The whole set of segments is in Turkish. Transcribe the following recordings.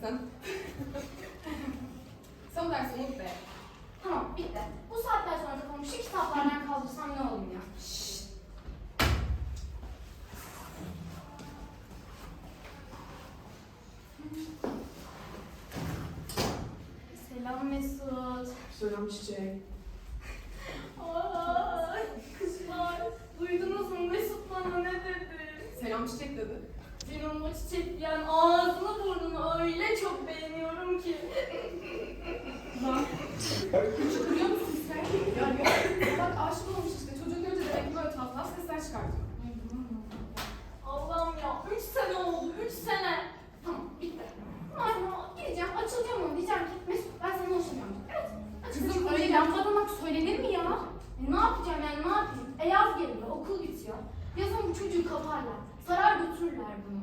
sen? Son dersi unut be. Tamam bitti. Bu saatten sonra da şu kitaplardan kaldırsam ne olur ya? Selam Mesut. Selam çiçek. Ay kızlar. Duydunuz mu Mesut bana ne dedi? Selam çiçek dedi. Benim o çiçekleyen ağzını burnunu öyle çok beğeniyorum ki. Çıkıyor musun sen? Ya. Bak aşık olmuş işte. Çocuğu görünce demek ki böyle tuhaf sesler çıkartıyor. Allah'ım ya 3 sene oldu 3 sene. Tamam bitti. Sonra gideceğim açılacağım onu diyeceğim ki Mesut ben senden hoşlanıyorum. Evet. Kızım öyle lambadanak söylenir mi ya? E, ne yapacağım yani ne yapayım? E yaz geliyor okul bitiyor. Yazın bu çocuğu kaparlar. Sarar götürürler bunu.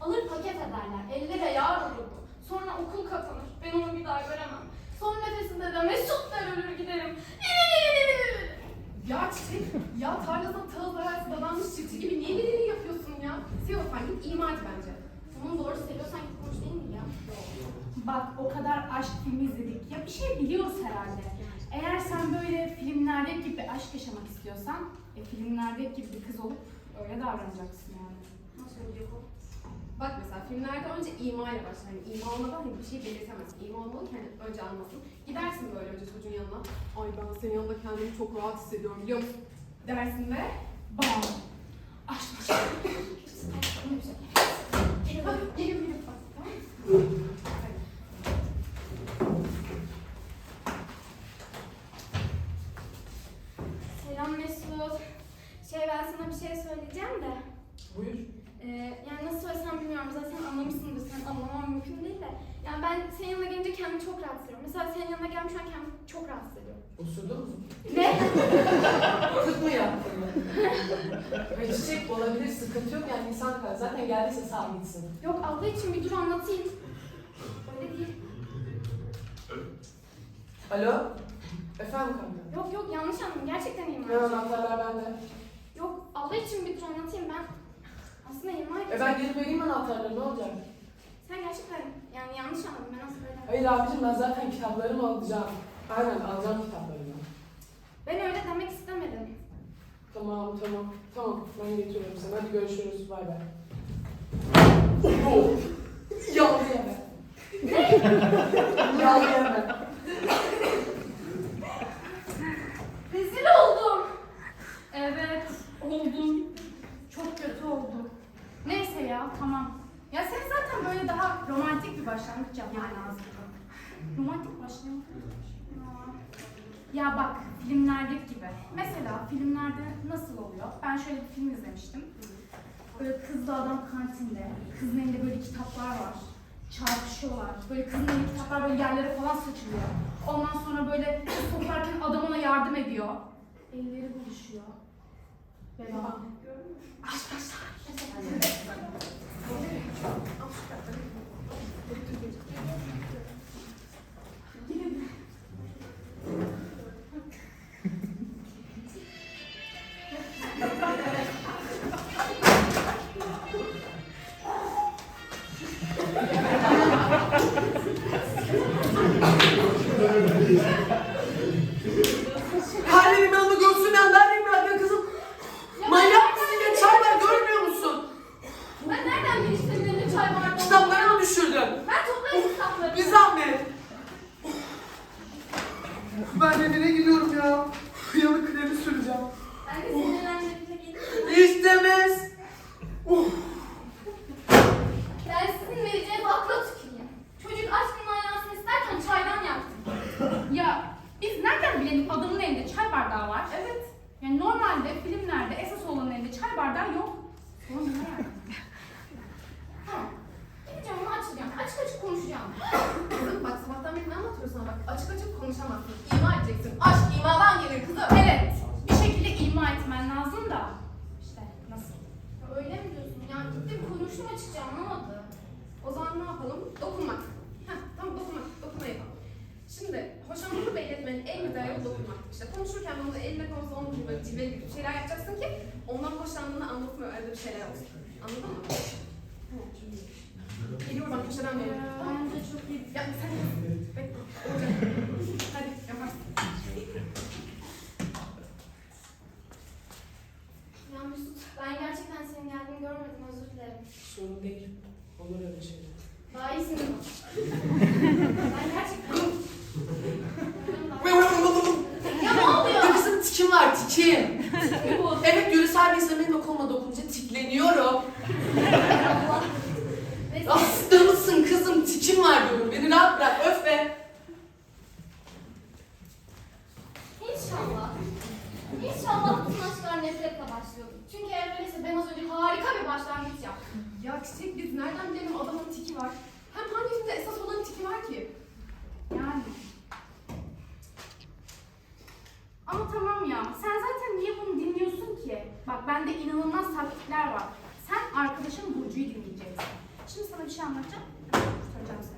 Alır paket ederler. Ellere yağ olur bu. Sonra okul kapanır. Ben onu bir daha göremem. Son nefesinde de Mesut ölür giderim. Ya çiçek, ya tarlada tağıl arası dadanmış çiftçi gibi niye deli yapıyorsun ya? Seviyorsan git ima et bence. Tamam doğru seviyorsan git konuş değil mi ya? Bak o kadar aşk filmi izledik. Ya bir şey biliyoruz herhalde. Eğer sen böyle filmlerdeki gibi aşk yaşamak istiyorsan, e, filmlerdeki gibi bir kız olup öyle davranacaksın yani. Nasıl olacak o? Bak mesela filmlerde önce ima ile başlar. Hani ima olmadan hani bir şey belirtemez. İma olmalı ki hani önce anlasın. Gidersin böyle önce çocuğun yanına. Ay ben senin yanında kendimi çok rahat hissediyorum biliyor musun? Dersin ve Bam! Aşk aşk. Bak gelin bir bak. Tamam mı? Hadi. Selam Mesut. Şey ben sana bir şey söyleyeceğim de. Buyur. Ee, yani nasıl söylesem bilmiyorum zaten anlamışsındır sen anlamam mümkün değil de. Yani ben senin yanına gelince kendimi çok rahat hissediyorum. Mesela senin yanına gelmiş şu an kendimi çok rahat hissediyorum. Osurdun mu? Ne? Kıt mı yaptın? Ve çiçek olabilir, sıkıntı yok yani insan kadar. Zaten geldiyse sağ gitsin. Yok Allah için bir dur anlatayım. Öyle değil. Alo? Efendim kanka? Yok yok yanlış anladım. Gerçekten iyiyim. Ne anahtarlar bende? Yok Allah için bir dur anlatayım ben. Aslında ima E edeceğim. ben gelip vereyim anahtarları ne olacak? Sen gerçekten yani yanlış anladın. Ben nasıl böyle... Hayır abicim ben zaten kitaplarımı alacağım. Aynen alacağım kitaplarımı. Ben öyle demek. Tamam tamam. Tamam ben getiriyorum seni. Hadi görüşürüz. Bay bay. Yağlı yeme. Ne? Yağlı yeme. Rezil oldum. Evet, oldum. Çok kötü oldu. Neyse ya, tamam. Ya sen zaten böyle daha romantik bir başlangıç yapman lazım. Romantik başlangıç. Aa. Ya bak, filmlerdeki gibi. Mesela filmlerde nasıl oluyor? Ben şöyle bir film izlemiştim. Böyle kızlı adam kantinde, kızın elinde böyle kitaplar var. Çarpışıyorlar. Böyle kızın elinde kitaplar böyle yerlere falan saçılıyor. Ondan sonra böyle kız toplarken adam ona yardım ediyor. Elleri buluşuyor. Ve devam. Aşk başlar. Hallerim gittim konuştum açıkça anlamadı. O zaman ne yapalım? Dokunmak. Heh, tamam dokunmak. Dokunma yapalım. Şimdi hoşlanmanı belli etmenin en güzel yolu dokunmak. İşte konuşurken da eline konuşsa onun gibi böyle cilveli gibi şeyler yapacaksın ki ondan hoşlandığını anlatmıyor. Arada bir şeyler olsun. Anladın mı? Geliyorum bak dolayı. Tamam. Bence çok iyi. Ya sen bekle. Olacak. Hadi yaparsın. Ya Mesut ben gerçekten senin geldiğini görmedim özür dilerim. Sorun değil. Olur öyle şeyler. Daha iyisin. ben gerçekten... ya ne oluyor? Ya kızım tikim var tikim. Bu. Evet yürüsel bir insanın benim koluma dokununca tikleniyorum. Allah. Neyse. Hasta mısın kızım tikim var diyorum. Beni rahat bırak öf be. İnşallah. İnşallah bütün aşklar nefretle başlıyordu. Çünkü eğer öyleyse ben az önce harika bir başlangıç yaptım. Ya Çiçek biz nereden bilelim adamın tiki var? Hem hangisinde esas olan tiki var ki? Yani. Ama tamam ya. Sen zaten niye bunu dinliyorsun ki? Bak bende inanılmaz taktikler var. Sen arkadaşın Burcu'yu dinleyeceksin. Şimdi sana bir şey anlatacağım. Kurtaracağım seni.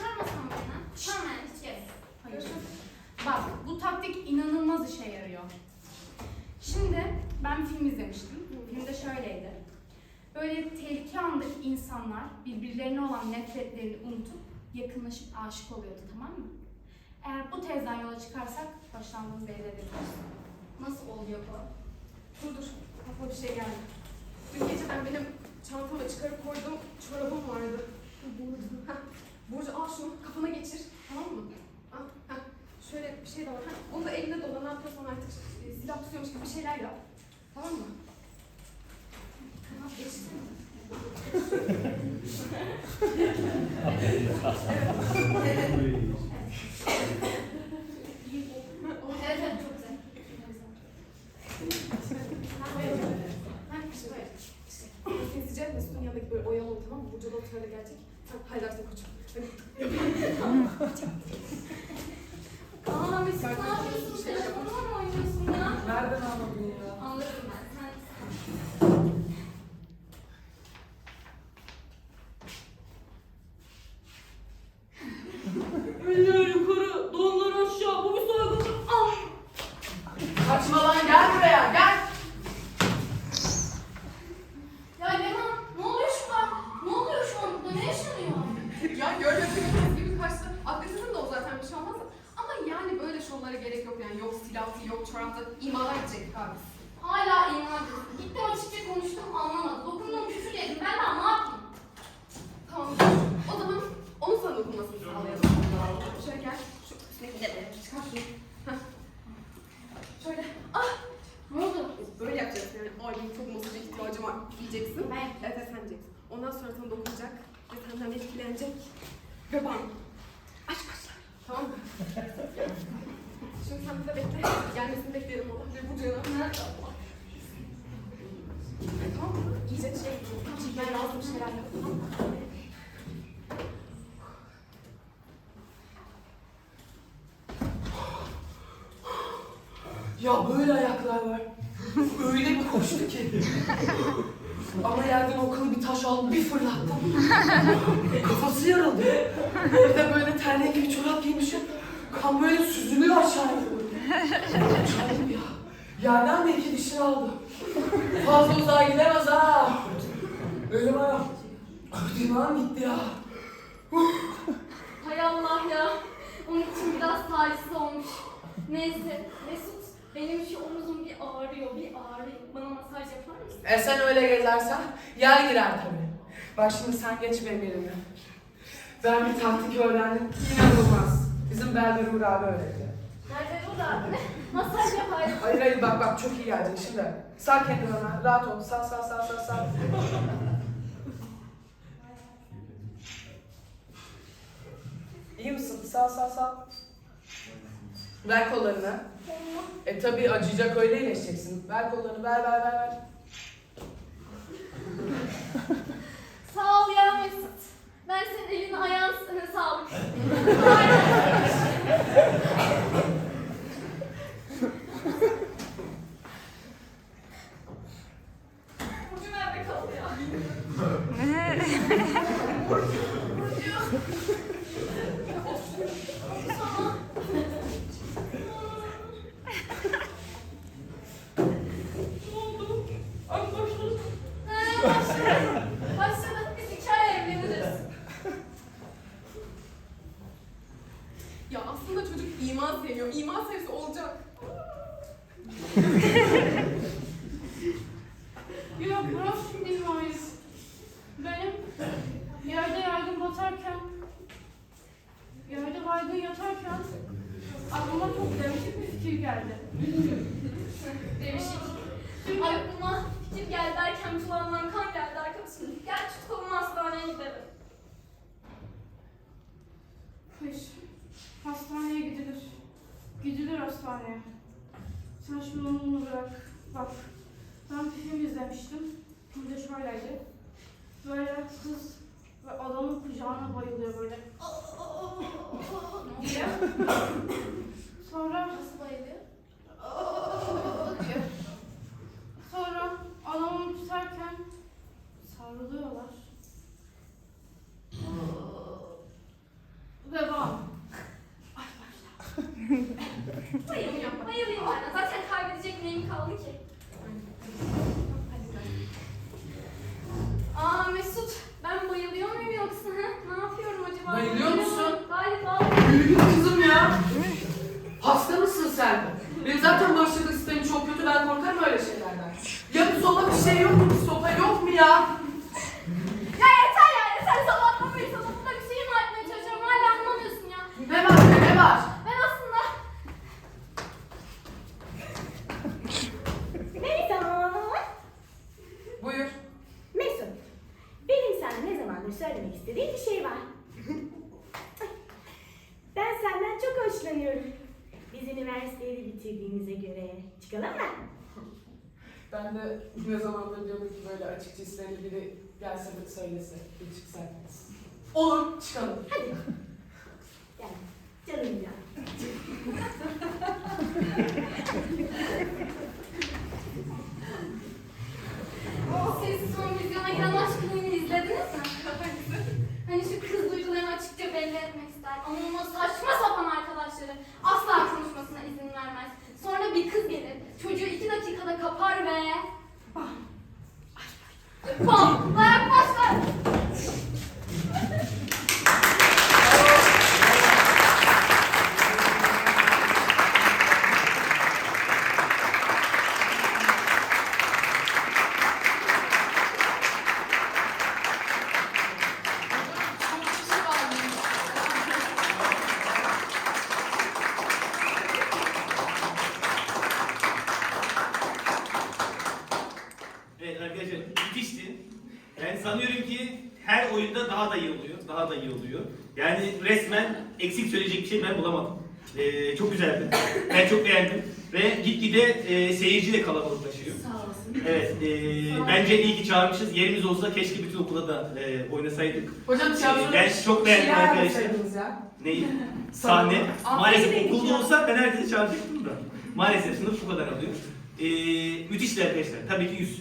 Kurtarmasam beni. Kurtarma hiç gerek. Hayır. Bak bu taktik inanılmaz işe yarıyor. Şimdi ben film izlemiştim. Filmde şöyleydi. Böyle tehlike andaki insanlar birbirlerine olan nefretlerini unutup yakınlaşıp aşık oluyordu tamam mı? Eğer bu tezden yola çıkarsak hoşlandığımız belli edebiliriz. Nasıl oluyor bu? Dur dur aklıma bir şey geldi. Dün gece ben benim çantama çıkarıp koyduğum çorabım vardı. Burcu. Al şunu kafana geçir. Tamam mı? Al. Heh. Şöyle bir şey de var. Onu da eline dola ne yapıyorsan artık e, silah tutuyormuş gibi bir şeyler yap. Tamam mı? Tamam geçsene. Evet evet çok güzel. Heh, işte böyle. İşte. Sinsice Mesut'un yanındaki böyle oyalı ol, tamam mı? Burcu da o sırada gelecek. Sen halledersin koçum. Aa Mesut ne yapıyorsun? Telefonla mı oynuyorsun ya? Nereden anladın ya? Anladım ben. Sen Eller yukarı, donlar aşağı. Bu bir soygundur. Ah! Kaçma lan gel buraya gel. Ya Leman ne oluyor şu an? Ne oluyor şu an burada? Ne yaşanıyor? ya görmediğiniz gibi kaçtı. Agresifin de o zaten bir şey olmaz. Ama yani böyle şovlara gerek yok yani. Yok yok çoraplı. imalar edecektik abi. Hala ediyorsun. Gittim açıkça konuştum anlamadı. Dokundum küfür yedim. Ben daha ne yapayım? Tamam. O zaman onun sana dokunmasını sağlayalım. Şöyle gel. Şu üstündeki de çıkar şunu. Heh. Şöyle. Ah! Ne oldu? Böyle yapacaksın yani. Ay benim çok masaj ihtiyacım var diyeceksin. Ben. Evet evet sen diyeceksin. Ondan sonra sana dokunacak ve senden etkilenecek. Ve bam. Aşk başlar. Tamam mı? Şimdi sen bize bekle. Gelmesini bekleyelim. Ve bu canım. Nerede Allah? Tamam mı? İyice şey. Ben lazım şeyler yap. Tamam mı? Ya böyle ayaklar var. Öyle bir koştu ki. Ama yerden o kılı bir taş aldı bir fırlattı. Kafası yarıldı. Bir de böyle terlik gibi çorap giymiş. Kan böyle süzülüyor aşağıya doğru. Uçardım ya. Yerden de iki dişini aldı. Fazla uzağa gidemez ha. Öyle ya. Dinam gitti ya. Hay Allah ya. Onun için biraz talihsiz olmuş. Neyse Mesut benim şu omuzum bir ağrıyor, bir ağrıyor. Bana masaj yapar mısın? E sen öyle gezersen yer girer tabii. Bak şimdi sen geç benim yerime. Ben bir taktik öğrendim. İnanılmaz. Bizim Berber Uğur abi öğretti. Nerede bu da? Masaj yapar. Hayır hayır bak bak çok iyi gelecek şimdi. Sağ kendini ona. Rahat ol. Sağ sağ sağ sağ sağ. İyi misin? Sağ sağ sağ. Ver kollarını. E tabi acıyacak öyle iyileşeceksin. Ver kollarını ver ver ver ver. Sağ ol ya Mesut. Ben senin elini ayağını sana sağlık. Burcu nerede kaldı ya? Ne oldu? Ay başladı. Ha, başladı. Başladı. Biz iki ay evleniriz. iman seviyor. İman sevgisi olacak. Yok bırak şimdi İmay'ı. Benim yerde yaygın batarken, yerde baygın yatarken aklıma çok değişik bir fikir geldi. Demişik. Ay aklıma fikir geldi derken kulağımdan kan geldi arkadaşım. Gel şu kolumu hastaneye gidelim. Hayır. Hastaneye gidilir. Gidilir hastaneye. Sen şu onu bırak. Bak. Ben bir film izlemiştim. De şöyleydi. Böyle kız ve adamın kucağına bayılıyor böyle. diye. Sonra Nasıl bayılıyor? diye. Sonra adamı tutarken sarılıyorlar. Ve bam. Bayılayım, bayılayım ben. Zaten kaybedecek neyim kaldı ki? Aa Mesut, ben bayılıyor muyum yoksa? Ha? Ne yapıyorum acaba? Bayılıyor musun? Galiba. Gülgün kızım ya. Hasta mısın sen? Benim zaten bağışıklık sistemim çok kötü. Ben korkarım öyle şeylerden. Ya bir sopa bir şey yok mu? Bir sopa yok mu ya? Ya yeter ya, yeter. Sabahtan sana burada bir şey mi atmaya çalışıyorum? Hala anlamıyorsun ya. Ne var be, ne var? Ben aslında... Melisa, Buyur. Mesut, benim sana ne zamandır söylemek istediğim bir şey var. ben senden çok hoşlanıyorum. Biz üniversiteyi de bitirdiğimize göre çıkalım mı? Ben de ne zamandır diyorum ki böyle açıkça isteyen biri gelse de söylese. Bir çıksak. Olur, çıkalım. Hadi. Gel, canım ya. Siz son vizyona giren aşk filmini izlediniz mi? hani şu kız duygularını açıkça belli etmek ister. Ama onun o saçma sapan arkadaşları asla konuşmasına izin vermez. Sonra bir kız gelir, çocuğu iki dakikada kapar ve... Bam! Bam! Dayak başlar! Çok kişi varmış. Evet arkadaşlar müthişti. Ben sanıyorum ki her oyunda daha da iyi oluyor. Daha da iyi oluyor. Yani resmen eksik söyleyecek bir şey ben bulamadım. Ee, çok güzeldi. Ben çok beğendim. Ve gitgide e, seyirci de kalabalıklaşıyor. Sağ olasın. Evet, e, bence iyi ki çağırmışız. Yerimiz olsa keşke bütün okulda da e, oynasaydık. Hocam tiyatroda Ben çok beğendim şeyler arkadaşlar. yapsaydınız ya. Neyi? Sahne. Maalesef okulda ya. olsa ben herkesi çağıracaktım da. Maalesef sınıf bu kadar alıyor. Ee, müthişti arkadaşlar. Tabii ki 100.